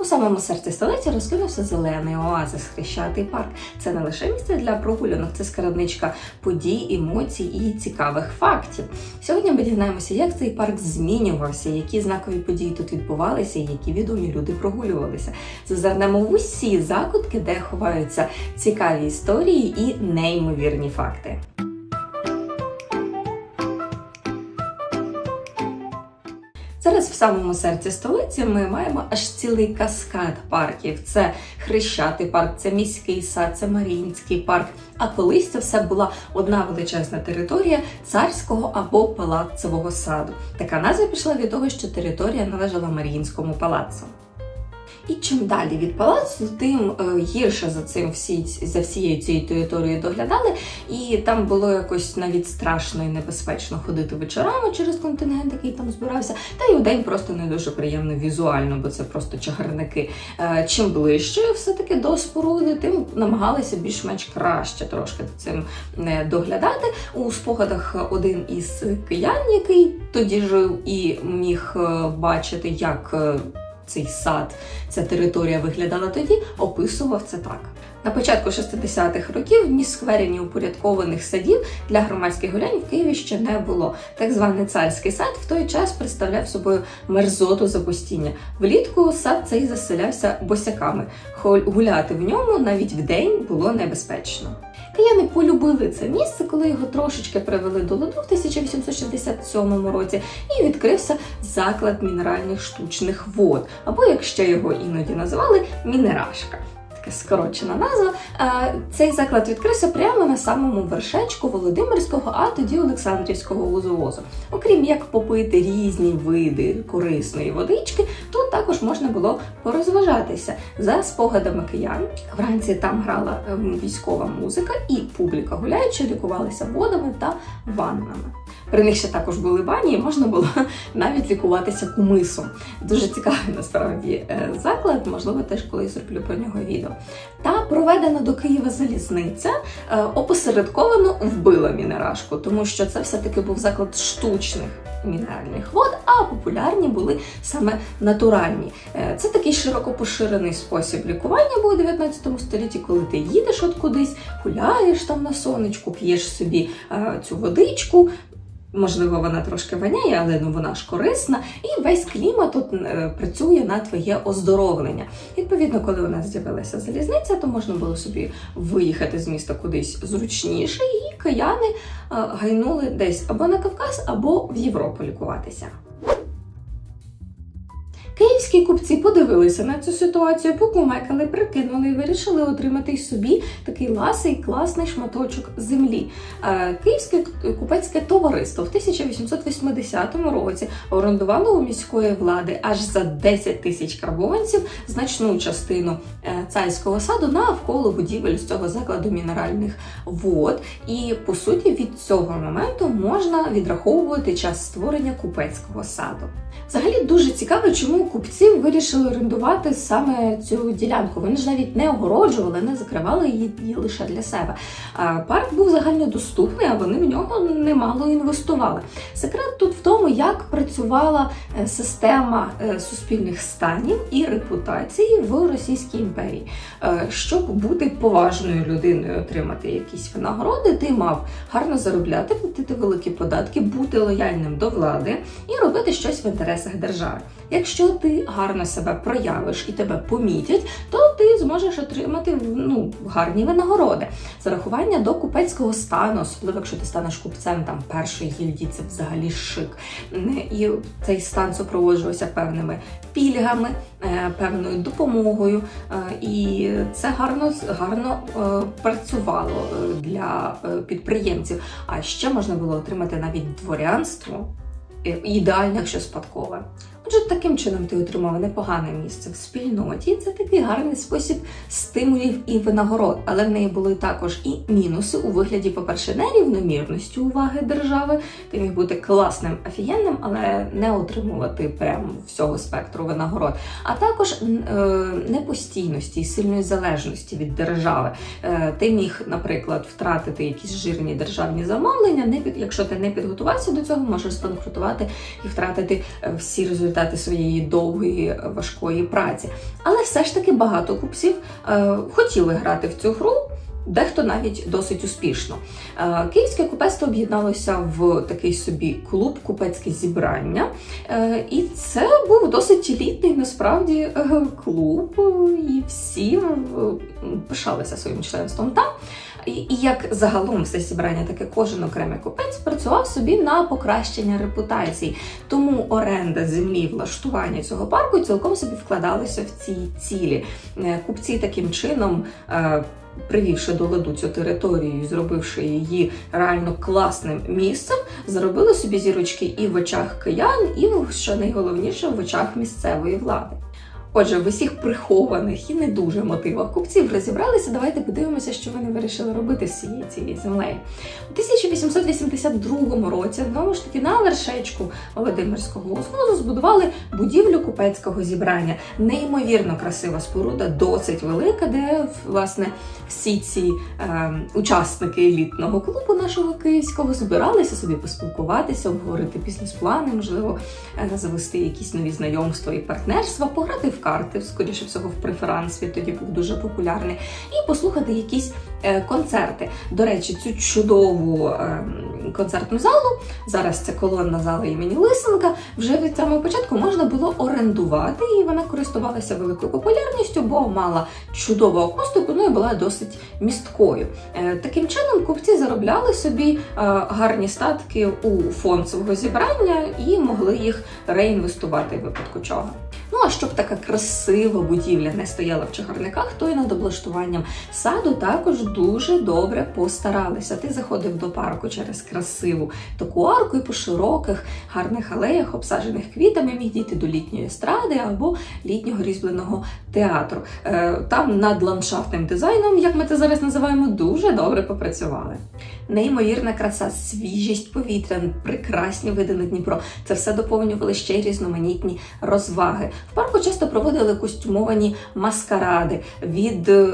У самому серці столиці розкинувся зелений оазис Хрещатий парк. Це не лише місце для прогулянок, це скарбничка подій, емоцій і цікавих фактів. Сьогодні ми дізнаємося, як цей парк змінювався, які знакові події тут відбувалися, і які відомі люди прогулювалися. Зазирнемо в усі закутки, де ховаються цікаві історії і неймовірні факти. Зараз в самому серці столиці ми маємо аж цілий каскад парків. Це Хрещатий парк, це міський сад, це Маріїнський парк. А колись це все була одна величезна територія царського або палацового саду. Така назва пішла від того, що територія належала Маріїнському палацу. І чим далі від палацу, тим е, гірше за цим всі за всією цією територією доглядали, і там було якось навіть страшно і небезпечно ходити вечорами через контингент, який там збирався. Та й у день просто не дуже приємно візуально, бо це просто чагарники. Е, Чим ближче все-таки до споруди, тим намагалися більш-менш краще трошки цим доглядати. У спогадах один із киян, який тоді жив і міг е, бачити, як. Цей сад, ця територія виглядала тоді, описував це так. На початку 60-х років ні скверів, ні упорядкованих садів для громадських гулянь в Києві ще не було. Так званий царський сад в той час представляв собою мерзоту запустіння. Влітку сад цей заселявся босяками. Гуляти в ньому навіть вдень було небезпечно. Кияни полюбили це місце, коли його трошечки привели до ладу в 1867 році, і відкрився заклад мінеральних штучних вод, або як ще його іноді називали, мінерашка. Така скорочена назва. Е, Цей заклад відкрився прямо на самому вершечку Володимирського, а тоді Олександрівського вузовозу. Окрім як попити різні види корисної водички, тут також можна було порозважатися. За спогадами киян, вранці там грала ем, військова музика, і публіка гуляючи лікувалися водами та ваннами. При них ще також були бані, і можна було навіть лікуватися кумисом. Дуже цікавий насправді е, заклад, можливо, теж колись зроблю про нього відео. Та проведена до Києва залізниця е, опосередковано вбила мінерашку, тому що це все-таки був заклад штучних мінеральних вод, а популярні були саме натуральні. Е, Це такий широко поширений спосіб лікування був у 19 столітті, коли ти їдеш от кудись, гуляєш там на сонечку, п'єш собі цю водичку. Можливо, вона трошки воняє, але ну вона ж корисна, і весь клімат тут е, працює на твоє оздоровлення. Відповідно, коли у нас з'явилася залізниця, то можна було собі виїхати з міста кудись зручніше, і кияни е, гайнули десь або на Кавказ, або в Європу лікуватися. Київські купці подивилися на цю ситуацію, покумекали, прикинули і вирішили отримати собі такий ласий класний шматочок землі. Е, Київське купецьке товариство в 1880 році орендувало у міської влади аж за 10 тисяч карбованців значну частину е, царського саду навколо будівель з цього закладу мінеральних вод. І по суті від цього моменту можна відраховувати час створення купецького саду. Взагалі дуже цікаво, чому купці вирішили орендувати саме цю ділянку. Вони ж навіть не огороджували, не закривали її, її лише для себе. Парк був загальнодоступний, а вони в нього немало інвестували. Секрет тут в тому, як працювала е, система е, суспільних станів і репутації в Російській імперії. Е, Щоб бути поважною людиною, отримати якісь винагороди, ти мав гарно заробляти, платити великі податки, бути лояльним до влади і робити щось в інтересах держави. Якщо ти гарно себе проявиш і тебе помітять, то ти зможеш отримати ну, гарні винагороди. Зарахування до купецького стану, особливо якщо ти станеш купцем там першої гільдії, це взагалі шик. І цей стан супроводжувався певними пільгами, е, певною допомогою, е, і це гарно гарно е, працювало для підприємців. А ще можна було отримати навіть дворянство. Ідеально, якщо спадкове. Отже, таким чином ти отримав непогане місце в спільноті. Це такий гарний спосіб стимулів і винагород, але в неї були також і мінуси у вигляді, по-перше, нерівномірності уваги держави. Ти міг бути класним офігенним, але не отримувати прямо всього спектру винагород, а також е, непостійності і сильної залежності від держави. Е, ти міг, наприклад, втратити якісь жирні державні замовлення. Не під, якщо ти не підготувався до цього, можеш збанкрутувати і втратити е, всі результати результати своєї довгої е, важкої праці. Але все ж таки багато купців е, хотіли грати в цю гру. Дехто навіть досить успішно. Е, Київське купецтво об'єдналося в такий собі клуб купецьке зібрання, Е, і це був досить елітний насправді клуб, і всі пишалися своїм членством там. І і як загалом все зібрання, так і кожен окремий купець працював собі на покращення репутації. Тому оренда землі, влаштування цього парку цілком собі вкладалися в ці цілі. Е, Купці таким чином. е, Привівши до ладу цю територію і зробивши її реально класним місцем, заробили собі зірочки і в очах киян, і що найголовніше в очах місцевої влади. Отже, в усіх прихованих і не дуже мотивах купців розібралися. Давайте подивимося, що вони вирішили робити з цією цією землею. У 1882 році, знову ж таки, на вершечку Володимирського узвозу збудували будівлю купецького зібрання. Неймовірно красива споруда, досить велика, де власне всі ці е, учасники елітного клубу нашого київського збиралися собі поспілкуватися, обговорити бізнес-плани, можливо, е, завести якісь нові знайомства і партнерства, пограти в карти, скоріше всього, в преферансі, тоді був дуже популярний, і послухати якісь е, концерти. До речі, цю чудову е, концертну залу, зараз це колонна зала імені Лисенка, вже від самого початку можна було орендувати, і вона користувалася великою популярністю, бо мала чудову акустику, ну і була досить місткою. Е, Таким чином, купці заробляли собі гарні статки у фонд свого зібрання і могли їх реінвестувати в випадку чого. Ну а щоб така красива будівля не стояла в чагарниках, то і над облаштуванням саду також дуже добре постаралися. Ти заходив до парку через красиву таку арку і по широких гарних алеях, обсаджених квітами, міг дійти до літньої естради або літнього різьбленого театру. Е, Там над ландшафтним дизайном, як ми це зараз називаємо, дуже добре попрацювали. Неймовірна краса, свіжість повітря, прекрасні види на Дніпро. Це все доповнювали ще й різноманітні розваги. В парку часто проводили костюмовані маскаради від е,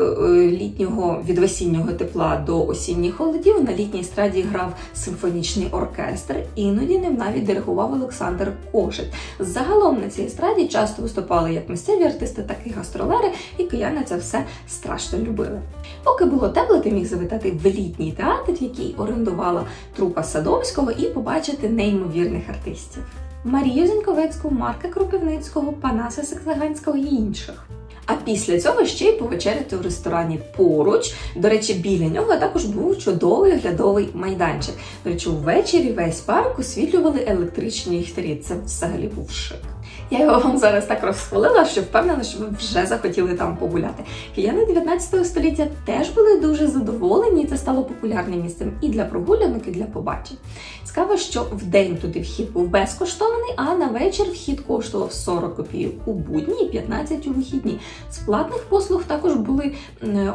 літнього від весіннього тепла до осінніх холодів. На літній естраді грав симфонічний оркестр. Іноді ним навіть диригував Олександр Кошик. Загалом на цій естраді часто виступали як місцеві артисти, так і гастролери, і кияни це все страшно любили. Поки було тепло, ти міг завітати в літній театр, який орендувала трупа Садовського, і побачити неймовірних артистів. Марію Зіньковецьку, Марка Кропивницького, Панаса Саксаганського і інших. А після цього ще й повечеряти в ресторані поруч. До речі, біля нього також був чудовий оглядовий майданчик. До речі, ввечері весь парк освітлювали електричні ліхтарі. Це взагалі був шик. Я його вам зараз так розхвалила, що впевнена, що ви вже захотіли там погуляти. Кияни 19 століття теж були дуже задоволені, і це стало популярним місцем і для прогулянок, і для побачень. Цікаво, що в день туди вхід був безкоштовний, а на вечір вхід коштував 40 копійок у будні і 15 у вихідні. З платних послуг також були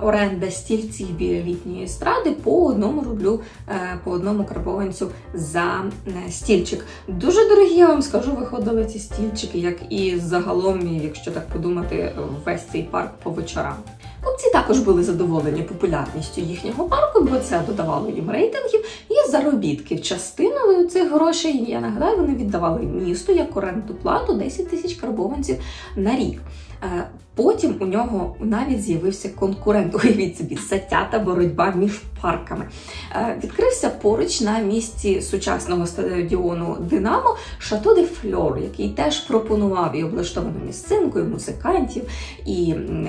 оренда стільців біля літньої естради по одному рублю, е, по одному карбованцю за е, стільчик. Дуже дорогі, я вам скажу, виходили ці стільчики, як і загалом, якщо так подумати, весь цей парк по вечорам. Купці також були задоволені популярністю їхнього парку, бо це додавало їм рейтингів і заробітків. Частиною цих грошей, я нагадаю, вони віддавали місту як оренду плату 10 тисяч карбованців на рік. Е, Потім у нього навіть з'явився конкурент. Уявіть собі, затята боротьба між парками. Е, Відкрився поруч на місці сучасного стадіону Динамо Шато де Фльор, який теж пропонував і облаштовану місцинку, і музикантів, і м,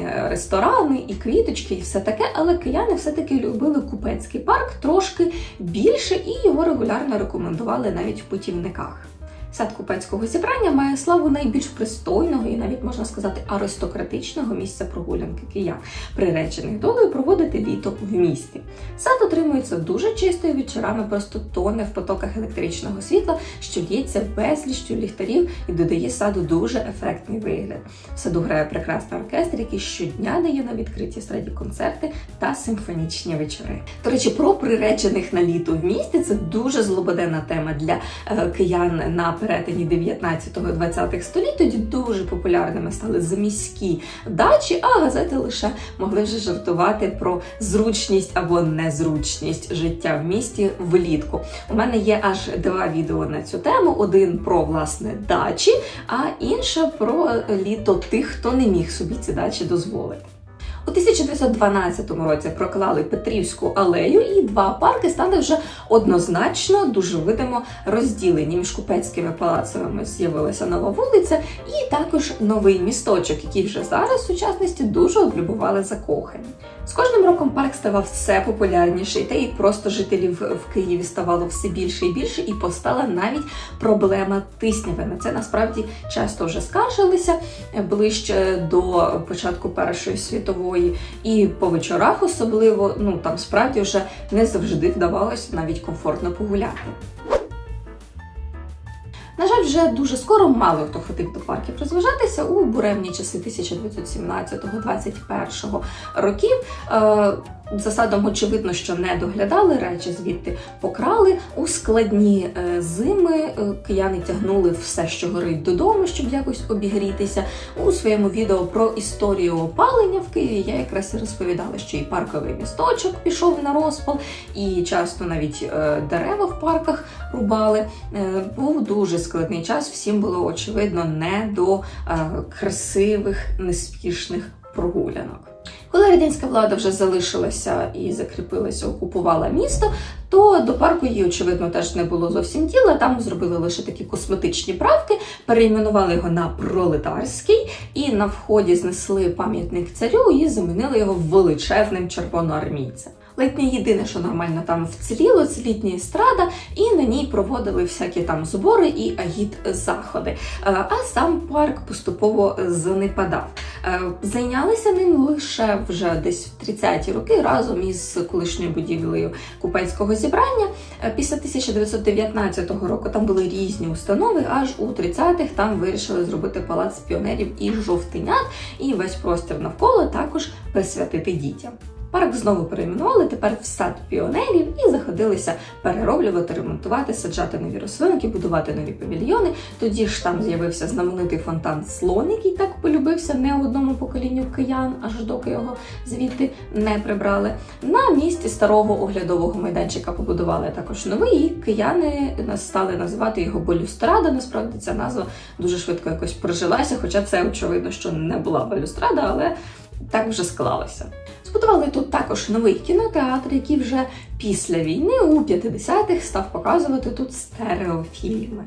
і квіточки, і все таке. Але кияни все-таки любили купецький парк трошки більше, і його регулярно рекомендували навіть в путівниках. Сад купецького зібрання має славу найбільш пристойного і навіть можна сказати аристократичного місця прогулянки киян, приречених долею проводити літо в місті. Сад отримується дуже чисто і вечорами просто тоне в потоках електричного світла, що лється безліччю ліхтарів і додає саду дуже ефектний вигляд. В саду грає прекрасний оркестр, який щодня дає на відкритій страді концерти та симфонічні вечори. До речі, про приречених на літо в місті це дуже злободенна тема для е, киян на перетині 19-20 століть тоді дуже популярними стали заміські дачі, а газети лише могли вже жартувати про зручність або незручність життя в місті влітку. У мене є аж два відео на цю тему: один про власне дачі, а інше про літо тих, хто не міг собі ці дачі дозволити. У 1912 році проклали Петрівську алею, і два парки стали вже однозначно дуже видимо розділені. Між купецькими палацовими з'явилася нова вулиця, і також новий місточок, який вже зараз в сучасності дуже облюбували закохані. З кожним роком парк ставав все популярніший, та й просто жителів в Києві ставало все більше і більше, і постала навіть проблема тисняви. На це насправді часто вже скаржилися ближче до початку Першої світової, і по вечорах особливо ну там справді вже не завжди вдавалося навіть комфортно погуляти. На жаль, вже дуже скоро мало хто ходив до парків розважатися у буремні часи 1917-21 років. Засадом, очевидно, що не доглядали речі, звідти покрали у складні е, зими. е, Кияни тягнули все, що горить додому, щоб якось обігрітися. У своєму відео про історію опалення в Києві я якраз і розповідала, що і парковий місточок пішов на розпал, і часто навіть е, дерева в парках рубали. Був дуже складний час. Всім було очевидно не до красивих, неспішних прогулянок. Коли радянська влада вже залишилася і закріпилася, окупувала місто, то до парку її, очевидно, теж не було зовсім діла. Там зробили лише такі косметичні правки, перейменували його на пролетарський, і на вході знесли пам'ятник царю і замінили його величезним червоноармійцем. Ледь не єдине, що нормально там вціліло, це літня естрада, і на ній проводили всякі там збори і агіт заходи. Е, А сам парк поступово занепадав. Е, Зайнялися ним лише вже десь в 30-ті роки разом із колишньою будівлею купецького зібрання. Е, Після 1919 року там були різні установи, аж у 30-х там вирішили зробити палац піонерів і жовтенят, і весь простір навколо також присвятити дітям. Парк знову перейменували тепер в сад піонерів і заходилися перероблювати, ремонтувати, саджати нові рослинки, будувати нові павільйони. Тоді ж там з'явився знаменитий фонтан Слон, який так полюбився не одному поколінню киян, аж доки його звідти не прибрали. На місці старого оглядового майданчика побудували також новий, і кияни стали називати його балюстрада. Насправді ця назва дуже швидко якось прижилася, хоча це очевидно, що не була балюстрада, але так вже склалося. Збудували тут також новий кінотеатр, який вже після війни у 50-х став показувати тут стереофільми.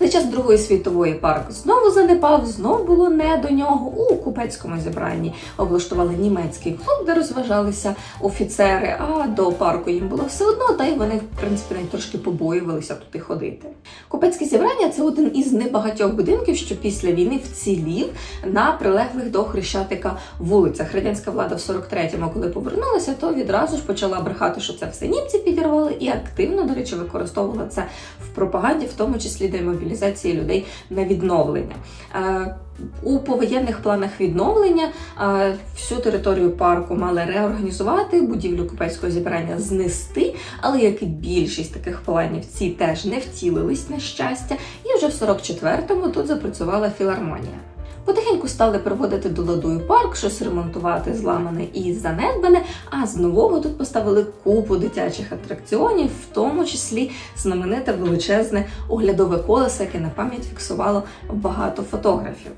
За час Другої світової парк знову занепав, знов було не до нього. У купецькому зібранні облаштували німецький клуб, де розважалися офіцери. А до парку їм було все одно, та й вони, в принципі, навіть трошки побоювалися туди ходити. Купецьке зібрання це один із небагатьох будинків, що після війни вцілів на прилеглих до Хрещатика вулицях. Радянська влада в 43-му, коли повернулася, то відразу ж почала брехати, що це все німці підірвали, і активно, до речі, використовувала це в пропаганді, в тому числі для мобілізації людей на відновлення. Е, У повоєнних планах відновлення е, всю територію парку мали реорганізувати, будівлю купецького зібрання знести, але як і більшість таких планів, ці теж не втілились на щастя, і вже в 44-му тут запрацювала філармонія. Потихеньку стали приводити до ладу парк, щось ремонтувати зламане і занедбане. А з нового тут поставили купу дитячих атракціонів, в тому числі знамените величезне оглядове колесо, яке на пам'ять фіксувало багато фотографів.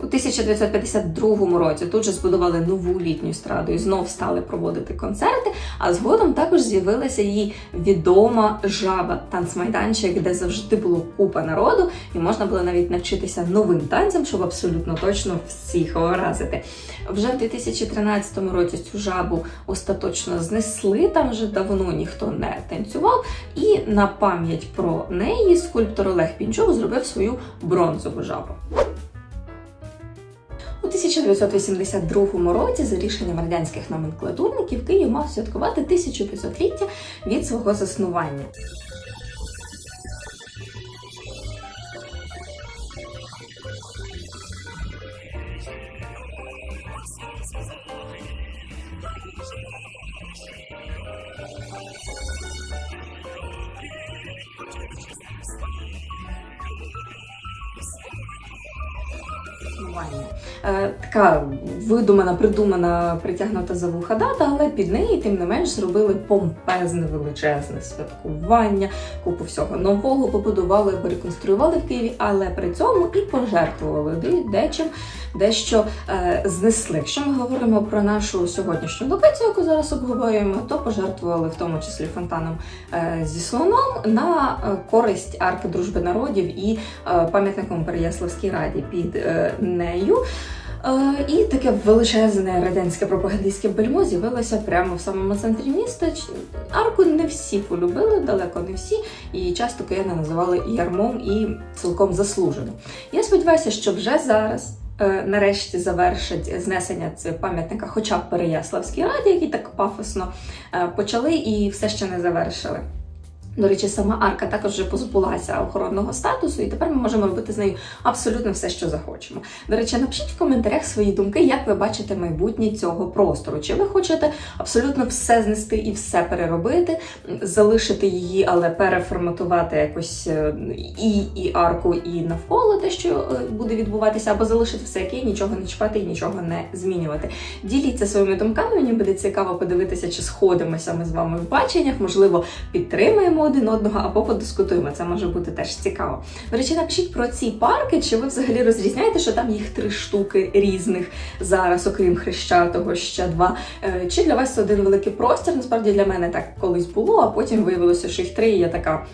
У 1952 році тут же збудували нову літню естраду і знов стали проводити концерти. А згодом також з'явилася її відома жаба танцмайданчик, де завжди було купа народу, і можна було навіть навчитися новим танцям, щоб абсолютно точно всіх вразити. Вже в 2013 році цю жабу остаточно знесли. Там вже давно ніхто не танцював. І на пам'ять про неї скульптор Олег Пінчук зробив свою бронзову жабу. У 1982 році, за рішенням радянських номенклатурників, Київ мав святкувати 1500-ліття від свого заснування. Е, така видумана, придумана, притягнута за вуха дата, але під неї, тим не менш, зробили помпезне величезне святкування, купу всього нового побудували, пореконструювали в Києві, але при цьому і пожертвували дечим, дещо е, знесли. Якщо ми говоримо про нашу сьогоднішню локацію, яку зараз обговорюємо, то пожертвували в тому числі фонтаном е, зі слоном на е, користь арки дружби народів і е, пам'ятником Переяславській раді під е, нею. Е, І таке величезне радянське пропагандистське бельмо з'явилося прямо в самому центрі міста. Арку не всі полюбили, далеко не всі, і часто кияни називали ярмом, і цілком заслужено. Я сподіваюся, що вже зараз. е, Нарешті завершить знесення цього пам'ятника, хоча б Переяславській раді, які так пафосно е, почали і все ще не завершили. До речі, сама арка також вже позбулася охоронного статусу, і тепер ми можемо робити з нею абсолютно все, що захочемо. До речі, напишіть в коментарях свої думки, як ви бачите майбутнє цього простору. Чи ви хочете абсолютно все знести і все переробити, залишити її, але переформатувати якось е, і, і арку, і навколо те, що е, буде відбуватися, або залишити все яке, нічого не чіпати і нічого не змінювати. Діліться своїми думками. Мені буде цікаво подивитися, чи сходимося ми з вами в баченнях, можливо, підтримаємо один одного або подискутуємо. Це може бути теж цікаво. До речі, напишіть про ці парки, чи ви взагалі розрізняєте, що там їх три штуки різних зараз, окрім хрещатого, ще два. Е, Чи для вас це один великий простір? Насправді для мене так колись було, а потім виявилося, що їх три, і я така.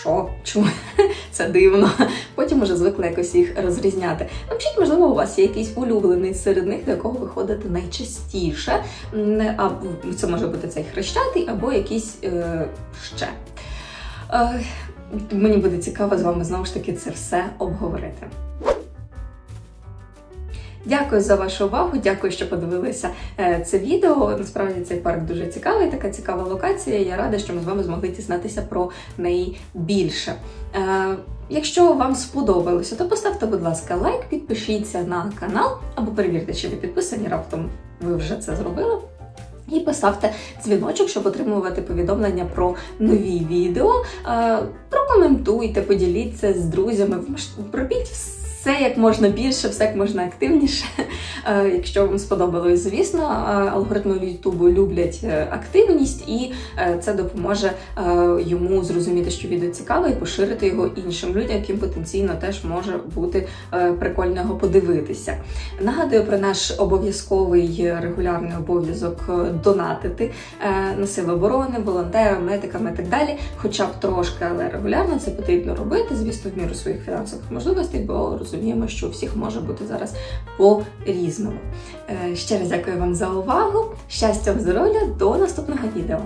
Що? Чому це дивно? Потім уже звикла якось їх розрізняти. Напишіть, можливо, у вас є якийсь улюблений серед них, до якого ви ходите найчастіше. Це може бути цей хрещатий, або якийсь е, ще. Е, мені буде цікаво з вами знову ж таки це все обговорити. Дякую за вашу увагу, дякую, що подивилися е, це відео. Насправді цей парк дуже цікавий, така цікава локація. Я рада, що ми з вами змогли дізнатися про неї більше. Е, Якщо вам сподобалося, то поставте, будь ласка, лайк, підпишіться на канал або перевірте, чи ви підписані раптом ви вже це зробили. І поставте дзвіночок, щоб отримувати повідомлення про нові відео. Е, Прокоментуйте, поділіться з друзями. пробіть Робіть все як можна більше, все як можна активніше. Е, Якщо вам сподобалось, звісно, е, алгоритми Ютубу люблять е, активність, і це допоможе йому зрозуміти, що відео цікаве, і поширити його іншим людям, яким потенційно теж може бути прикольно його подивитися. Нагадую про наш обов'язковий регулярний обов'язок донатити на сили оборони, волонтерам, медикам і так далі, хоча б трошки, але регулярно це потрібно робити, звісно, в міру своїх фінансових можливостей, бо розуміємо, що у всіх може бути зараз по-різному. Е, Ще раз дякую вам за увагу. Щастя, здоров'я, до наступного відео!